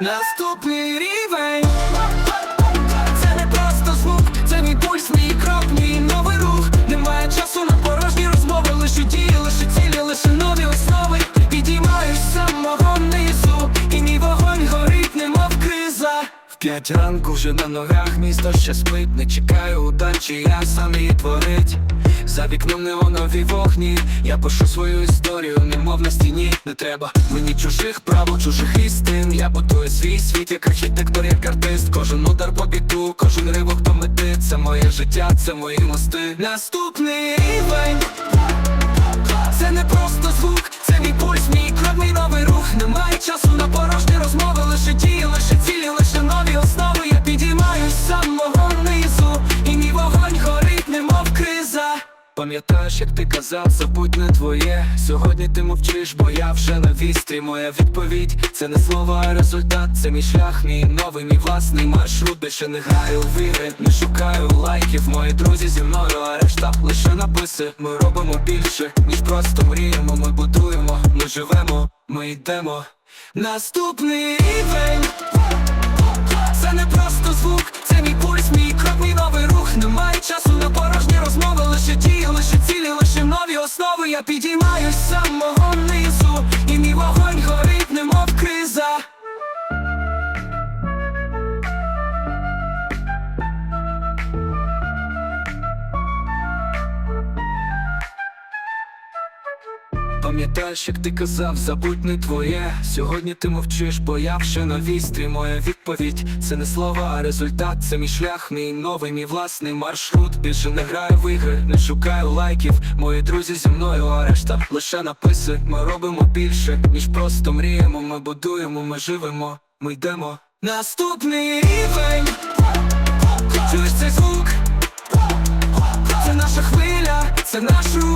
Наступний рівень Це не просто звук, це мій пульс, мій крок, мій новий рух. Немає часу на порожні розмови, лише дії, лише цілі, лише нові основи. Підіймаюсь з самого низу, і мій вогонь горить, немов криза. В п'ять ранку вже на ногах місто ще спить, не чекаю удачі, я сам її творить. За вікном неонові вогні, я пишу свою історію, немов на стіні не треба мені чужих правил, чужих істин. Я будую свій світ, як архітектор, як артист. Кожен удар по біту, кожен ривок хто мети. Це моє життя, це мої мости. Наступний рівень це не просто звук, це мій пульс, мій крок, мій новий рух. Немає часу на порожні Пам'ятаєш, як ти казав, забудь не твоє. Сьогодні ти мовчиш, бо я вже на вістрі. Моя відповідь це не слова, а результат. Це мій шлях, мій новий, мій власний маршрут. Більше не граю в ігри, не шукаю лайків. Мої друзі зі мною, а решта лише написи. Ми робимо більше, ніж просто мріємо. Ми будуємо, ми живемо, ми йдемо. Наступний рівень це не просто звук, це мій пульс, основи. Я підіймаюсь самого Пам'ятаєш, як ти казав, забудь не твоє. Сьогодні ти мовчиш, бо я вже на вістрі. Моя відповідь це не слова, а результат. Це мій шлях, мій новий, мій власний маршрут. Більше не граю в ігри, не шукаю лайків. Мої друзі зі мною, а решта лише написи. Ми робимо більше, ніж просто мріємо. Ми будуємо, ми живемо, ми йдемо. Наступний рівень. Чуєш цей звук? Це наша хвиля, це наш рух.